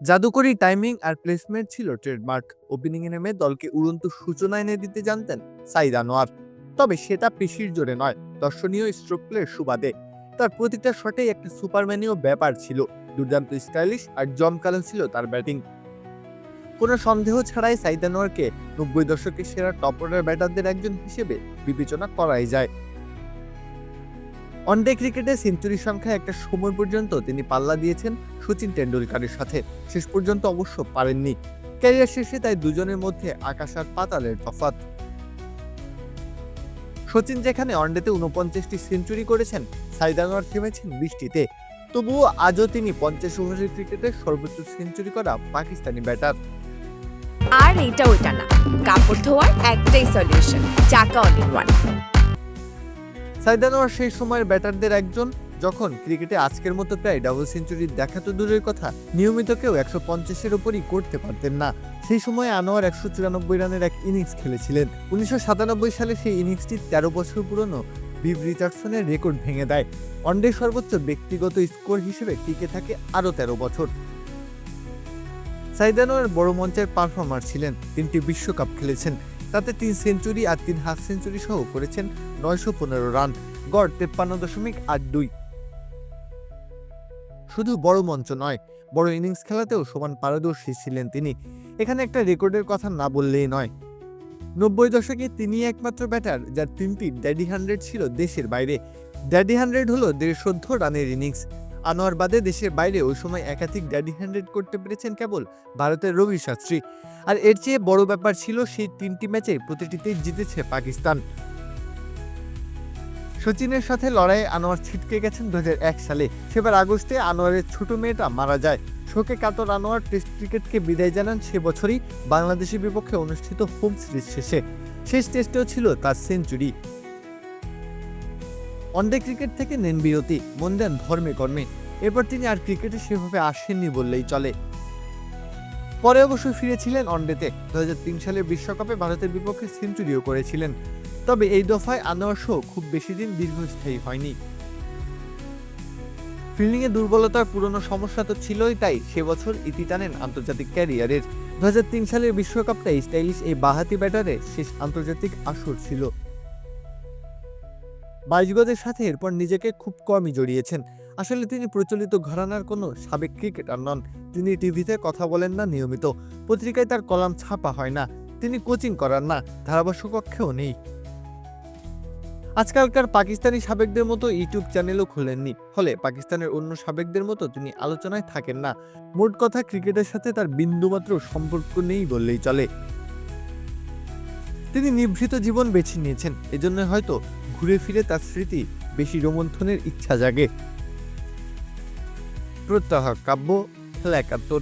জাদুকরি timing আর placement ছিল trademark ওপেনিংয়ে নেমে দলকে উড়ন্ত সূচনা এনে দিতে জানতেন সাইদ আনোয়ার তবে সেটা পেশির জোরে নয়, দর্শনীয় স্ট্রোক প্লের সুবাদে। তার প্রতিটা শটেই একটা সুপারম্যানীয় ব্যাপার ছিল। দুর্দান্ত স্টাইলিশ আর জমকালো ছিল তার ব্যাটিং কোনো সন্দেহ ছাড়াই সাইদ আনোয়ারকে নব্বই দশকের সেরা টপ অর্ডার ব্যাটারদের একজন হিসেবে বিবেচনা করাই যায়। ওয়ানডে ক্রিকেটে সেঞ্চুরি সংখ্যা একটা সময় পর্যন্ত তিনি পাল্লা দিয়েছেন সচিন টেন্ডুলকারের সাথে। শেষ পর্যন্ত অবশ্য পারেননি। ক্যারিয়ার শেষে তাই দুজনের মধ্যে আকাশ আর পাতালের তফাৎ। সচিন যেখানে ওয়ানডেতে উনপঞ্চাশটি সেঞ্চুরি করেছেন সাইদ আনোয়ার থেমেছেন বৃষ্টিতে তবুও আজও তিনি পঞ্চাশ ওভারের ক্রিকেটে সর্বোচ্চ সেঞ্চুরি করা পাকিস্তানি ব্যাটার আর এটা ওইটা না। কাপড় ধোয়ার একটাই সলিউশন চাকা অল ওয়ান সাইদ আনোয়ার সেই সময়ের ব্যাটারদের একজন, যখন ক্রিকেটে আজকের মতো প্রায় ডাবল সেঞ্চুরি দেখা তো দূরের কথা নিয়মিত কেউ একশো পঞ্চাশের ওপরই করতে পারতেন না। সেই সময় আনোয়ার একশো চুরানব্বই রানের এক ইনিংস খেলেছিলেন। উনিশশো সাতানব্বই সালে সেই ইনিংসটি তেরো বছর পুরনো বিভ রিচার্ডসনের রেকর্ড ভেঙে দেয়। ওয়ানডে সর্বোচ্চ ব্যক্তিগত স্কোর হিসেবে টিকে থাকে আরও তেরো বছর। সাইদ আনোয়ার বড় মঞ্চের পারফর্মার ছিলেন। তিনটি বিশ্বকাপ খেলেছেন। তাতে তিন সেঞ্চুরি আর তিন হাফ সেঞ্চুরি সহ করেছেন নয়শো পনেরো রান, গড় তেপ্পান্ন দশমিক আট দুই। শুধু বড় মঞ্চ নয়, বড় ইনিংস খেলাতেও সমান পারদর্শী ছিলেন তিনি। এখানে একটা রেকর্ডের কথা না বললেই নয়। নব্বই দশকে তিনি একমাত্র ব্যাটার, যার তিনটি ড্যাডি হান্ড্রেড ছিল দেশের বাইরে। ড্যাডি হান্ড্রেড হলো দেড়শোদ্ধ রানের ইনিংস। আনোয়ার বাদে দেশের বাইরে ওই সময় একাধিক ড্যাডি হান্ড্রেড করতে পেরেছেন কেবল ভারতের রবি শাস্ত্রী। আর এর চেয়ে বড় ব্যাপার ছিল সেই তিনটি ম্যাচে প্রতিটিতেই জিতেছে পাকিস্তান। সচিনের সাথে লড়াইয়ে আনোয়ার ছিটকে গেছেন দু হাজার এক সালে। সেবার আগস্টে আনোয়ারের ছোট মেয়েটা মারা যায়। শোকে কাতর আনোয়ার টেস্ট ক্রিকেটকে বিদায় জানান সে বছরই বাংলাদেশের বিপক্ষে অনুষ্ঠিত হোম সিরিজ শেষে। শেষ টেস্টেও ছিল তার সেঞ্চুরি। ওয়ানডে ক্রিকেট থেকে নেন বিরতি, মন দেন ধর্মে কর্মে। এরপর তিনি আর ক্রিকেটে সেভাবে আসেননি বললেই চলে। পরে অবশ্য ফিরেছিলেন ওয়ানডেতে দু হাজার তিন সালের বিশ্বকাপে ভারতের বিপক্ষে সেঞ্চুরিও করেছিলেন। তবে এই দফায় আনোয়ার শো খুব বেশি দিন দীর্ঘস্থায়ী হয়নি। ফিল্ডিংয়ে দুর্বলতার পুরনো সমস্যা তো ছিলই তাই সে বছর ইতি টানেন আন্তর্জাতিক ক্যারিয়ারের। দু হাজার তিন সালের বিশ্বকাপটাই স্টাইলিশ এই বাহাতি ব্যাটারে শেষ আন্তর্জাতিক আসর ছিল। বাইশ গজের সাথে এরপর নিজেকে খুব কমই জড়িয়েছেন। আসলে তিনি প্রচলিত ঘরানার কোনো সাবেক ক্রিকেটার নন। তিনি টিভিতে কথা বলেন না নিয়মিত। পত্রিকায় তার কলাম ছাপা হয় না। তিনি কোচিং করান না। ধারাভাষ্য কক্ষেও নেই। আজকালকার পাকিস্তানি সাবেকদের মতো ইউটিউব চ্যানেলও খোলেননি। ফলে পাকিস্তানের অন্য সাবেকদের মতো তিনি আলোচনায় থাকেন না। মোট কথা ক্রিকেটের সাথে তার বিন্দুমাত্র সম্পর্ক নেই বললেই চলে। তিনি নিভৃত জীবন বেছে নিয়েছেন। এজন্য হয়তো ঘুরে ফিরে তার স্মৃতি বেশি রোমন্থনের ইচ্ছা জাগে। প্রত্যাহ কাব্য খেলা একাত্তর